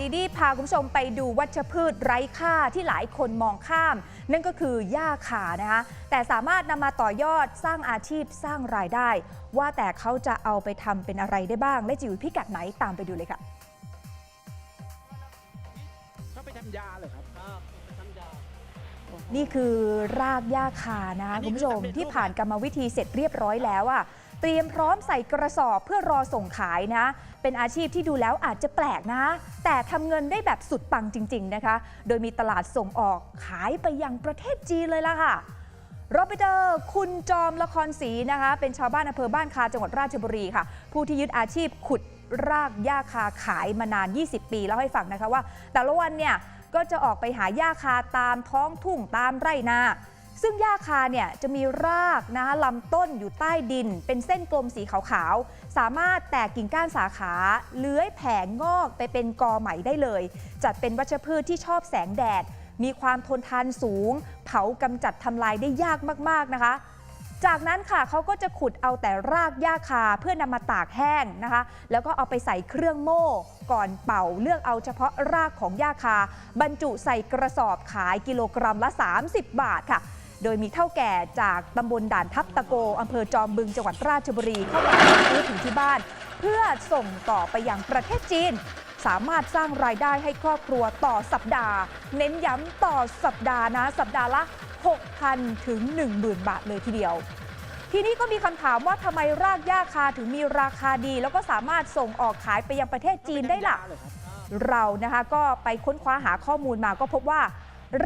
ดีดีพาคุณผู้ชมไปดูวัชพืชไร้ค่าที่หลายคนมองข้าม นั่นก็คือหญ้าคานะคะแต่สามารถนำมาต่อยอดสร้างอาชีพสร้างรายได้ ว่าแต่เขาจะเอาไปทำเป็นอะไรได้บ้าง และจิ๋วพิกัดไหนตามไปดูเลยค่ะเขาไปทำยาเหรอครับครับไปทำยานี่คือรากหญ้าคานะคะอันนี้คุณผู้ชมคือสำเร็จรูปที่ผ่านกรรมวิธีเสร็จเรียบร้อยแล้วอะ เตรียมพร้อมใส่กระสอบเพื่อรอส่งขายนะ เป็นอาชีพที่ดูแล้วอาจจะแปลกนะ แต่ทำเงินได้แบบสุดปังจริง ๆ นะคะ โดยมีตลาดส่งออกขายไปยังประเทศจีนเลยล่ะค่ะเราไปเจอคุณจอมละครศรีนะคะ เป็นชาวบ้านอำเภอบ้านคาจังหวัดราชบุรีค่ะ ผู้ที่ยึดอาชีพขุดรากหญ้าคาขายมานาน 20 ปีแล้วให้ฟังนะคะว่า แต่ละวันเนี่ยก็จะออกไปหาหญ้าคาตามท้องทุ่งตามไร่นา ซึ่งหญ้าคาเนี่ยจะมีรากนะคะลำต้นอยู่ใต้ดิน เป็นเส้นกลมสีขาวๆ สามารถแตกกิ่งก้านสาขา เลื้อยแผ่งอกไปเป็นกอใหม่ได้เลย จัดเป็นวัชพืชที่ชอบแสงแดด มีความทนทานสูง เผากำจัดทำลายได้ยากมากๆนะคะจากนั้นค่ะเขาก็จะขุดเอาแต่รากหญ้าคาเพื่อนำมาตากแห้งนะคะ แล้วก็เอาไปใส่เครื่องโม่ ก่อนเป่าเลือกเอาเฉพาะรากของหญ้าคา บรรจุใส่กระสอบขายกิโลกรัมละ 30 บาทค่ะ โดยมีเท่าแก่จากตำบลด่านทับตะโกอำเภอจอมบึงจังหวัดราชบุรีเข้ามาซื้อถึงที่บ้าน เพื่อส่งต่อไปยังประเทศจีน สามารถสร้างรายได้ให้ครอบครัวต่อสัปดาห์ เน้นย้ำต่อสัปดาห์นะ สัปดาห์ละ 6,000 ถึง 10,000 บาทเลยทีเดียวทีนี้ก็มีคำถามว่าทำไมรากหญ้าคาถึงมีราคาดี แล้วก็สามารถส่งออกขายไปยังประเทศจีนได้ล่ะ เรานะคะก็ไปค้นคว้าหาข้อมูลมาก็พบว่า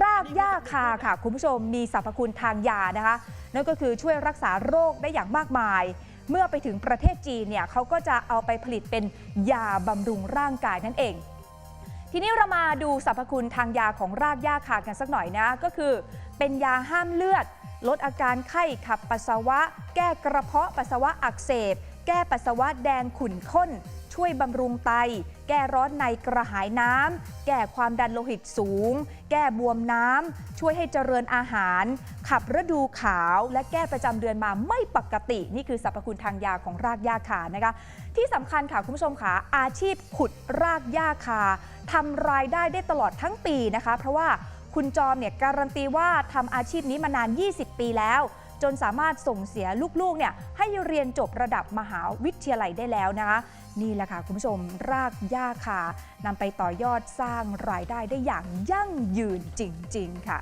รากหญ้าคาค่ะ คุณผู้ชมมีสรรพคุณทางยานะคะ นั่นก็คือช่วยรักษาโรคได้อย่างมากมาย เมื่อไปถึงประเทศจีนเนี่ยเขาก็จะเอาไปผลิตเป็นยาบำรุงร่างกายนั่นเอง ทีนี้เรามาดูสรรพคุณทางยาของรากหญ้าคากันสักหน่อยนะ ก็คือเป็นยาห้ามเลือด ลดอาการไข้ขับปัสสาวะ แก้กระเพาะปัสสาวะอักเสบ แก้ปัสสาวะแดงขุ่นข้น ช่วยบำรุงไต แก้ร้อนในกระหายน้ำ แก้ความดันโลหิตสูง แก้บวมน้ำ ช่วยให้เจริญอาหาร ขับฤดูขาว และแก้ประจำเดือนมาไม่ปกติ นี่คือสรรพคุณทางยาของรากหญ้าคานะคะ ที่สำคัญค่ะคุณผู้ชมค่ะอาชีพขุดรากหญ้าคาทำรายได้ได้ตลอดทั้งปีนะคะ เพราะว่าคุณจอมเนี่ยการันตีว่าทำอาชีพนี้มานาน 20 ปีแล้ว จนสามารถส่งเสียลูกๆเนี่ยให้เรียนจบระดับมหาวิทยาลัยได้แล้วนะคะ นี่แหละค่ะคุณผู้ชมรากหญ้าคานำไปต่อยอดสร้างรายได้ได้อย่างยั่งยืนจริง ๆ ค่ะ